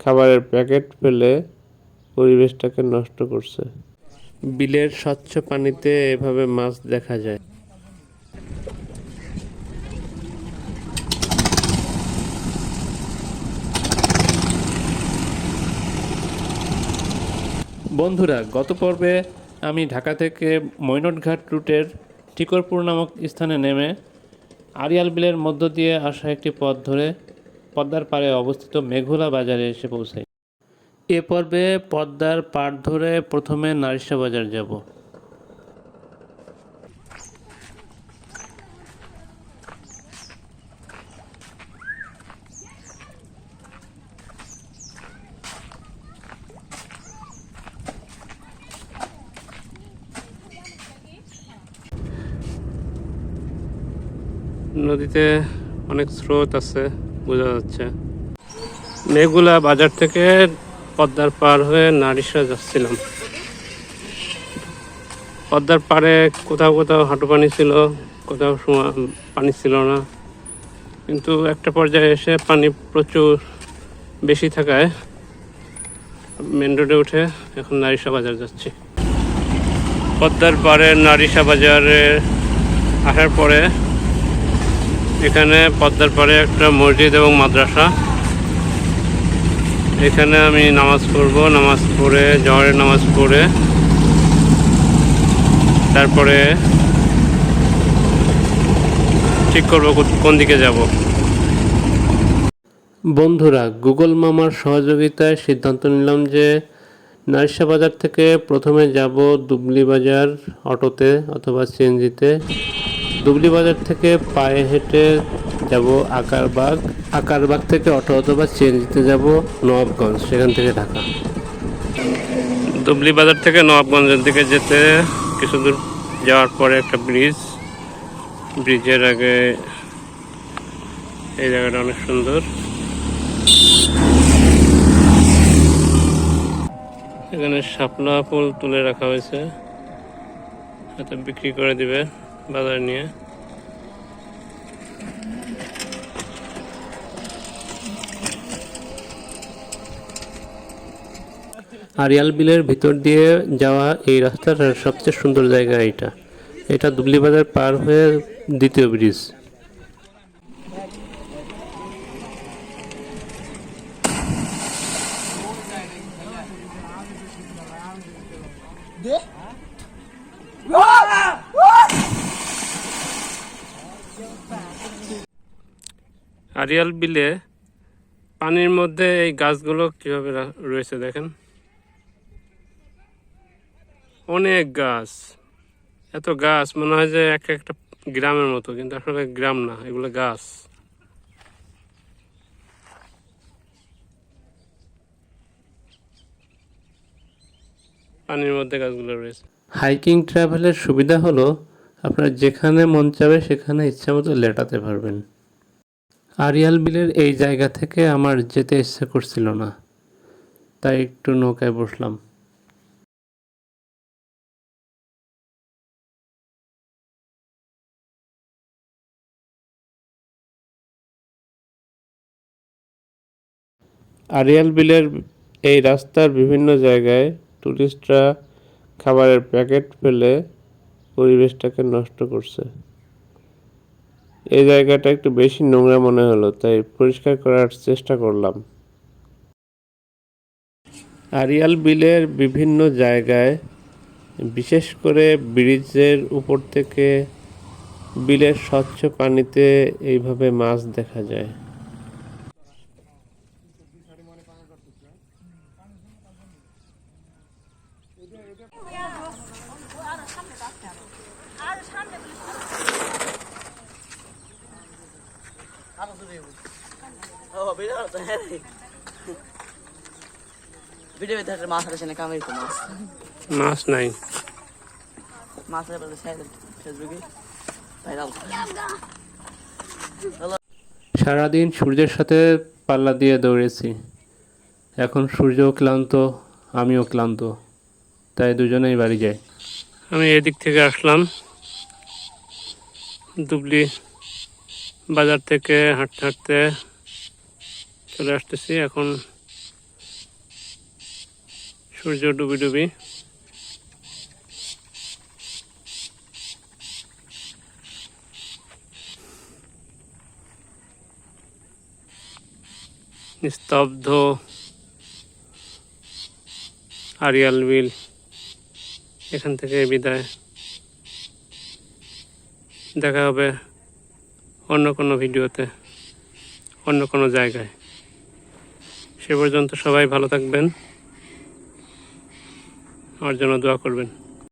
খাবারের প্যাকেট ফেলে পরিবেশটাকে নষ্ট করছে। বিলের স্বচ্ছ পানিতে এভাবে মাছ দেখা যায়। বন্ধুরা গত পর্বে আমি ঢাকা থেকে মৈনটঘাট রুটের টিকরপুর নামক স্থানে নেমে আরিয়াল বিলের মধ্য দিয়ে আসা একটি পথ ধরে পদ্মার পাড়ে অবস্থিত মেঘুলা বাজারে এসে পৌঁছাই। এ পর্বে পদ্মার পাড় ধরে প্রথমে নারিশা বাজার যাব। নদীতে অনেক স্রোত আছে, বোঝা যাচ্ছে। মেঘুলা বাজার থেকে পদ্মার পার হয়ে নারিশা যাচ্ছিলাম। পদ্মার পাড়ে কোথাও কোথাও হাঁটু পানি ছিল, কোথাও পানি ছিল না। কিন্তু একটা পর্যায়ে এসে পানি প্রচুর বেশি থাকায় মেন রোডে উঠে এখন নারিশা বাজার যাচ্ছি। পদ্মার পাড়ে নারিশা বাজারে আসার পরে এখানে পদ্মার পাড়ে একটা মসজিদ এবং মাদ্রাসা। এখানে আমি নামাজ পড়ব, নামাজ পড়ে, জহরের নামাজ পড়ে। তারপরে ঠিক করব কোন দিকে যাব। বন্ধুরা, গুগল মামার সহযোগিতায় সিদ্ধান্ত নিলাম যে নারিশা বাজার থেকে প্রথমে যাব দুবলি বাজার অটোতে অথবা সিএনজিতে। দুবলি বাজার থেকে পায়ে হেঁটে যাব আকারবাগ। আকারবাগ থেকে অটো অথবা সিএনজিতে যাব নবাবগঞ্জ, সেখান থেকে ঢাকা। দুবলি বাজার থেকে নবাবগঞ্জের দিকে যেতে কিছু দূর যাওয়ার পরে একটা ব্রিজ। ব্রিজের আগে এই জায়গাটা অনেক সুন্দর। এখানে শাপলা ফুল তুলে রাখা হয়েছে। এটা বিক্রি করে দিবে। বাজারে নিয়ে। আরিয়াল বিলের ভিতর দিয়ে যাওয়া এই রাস্তাটার সবচেয়ে সুন্দর জায়গা এটা এটা দুবলি বাজার পার হয়ে দ্বিতীয় ব্রিজ। আরিয়াল বিলে পানির মধ্যে এই গাছগুলো কীভাবে রয়েছে দেখেন। অনেক গাছ। এত গাছ, মনে হয় যে এক একটা গ্রামের মতো, কিন্তু আসলে গ্রাম না, এগুলো গাছ। পানির মধ্যে গাছগুলো রয়েছে। হাইকিং ট্রাভেলের সুবিধা হলো আপনার যেখানে মন চাবে সেখানে ইচ্ছা মতো লেটাতে পারবেন। আরিয়াল বিলের এই জায়গা থেকে আমার যেতে ইচ্ছে করছিল না, তাই একটু নৌকায় বসলাম। আরিয়াল বিলের এই রাস্তার বিভিন্ন জায়গায় টুরিস্টরা খাবারের প্যাকেট ফেলে পরিবেশটাকে নষ্ট করছে। এই জায়গাটা একটু বেশি নোংরা মনে হলো, তাই পরিষ্কার করার চেষ্টা করলাম। আরিয়াল বিলের বিভিন্ন জায়গায়, বিশেষ করে ব্রিজের উপর থেকে বিলের স্বচ্ছ পানিতে এইভাবে মাছ দেখা যায়। ভিডিও তো হ্যাঁ মাছ আছে না কামাই তো মাছ মাছ নাই। মাছ আছে বলে সাইড ফেসবুকে ভাইরাল সারাদিন সূর্যের সাথে পাল্লা দিয়ে দৌড়েছি। এখন সূর্যও ক্লান্ত আমিও ক্লান্ত। তাই দুজনেই বাড়ি যাই। আমি এদিক থেকে আসলাম। দুবলি বাজার থেকে হাঁটতে হাঁটতে চলে আসতেছি এখন। সূর্য ডুবি ডুবি নিস্তব্ধ আরিয়াল বিল এখান থেকে বিদায়। দেখা হবে অন্য কোনো ভিডিওতে, অন্য কোনো জায়গায়। সে পর্যন্ত সবাই ভালো থাকবেন। আমার জন্য দোয়া করবেন।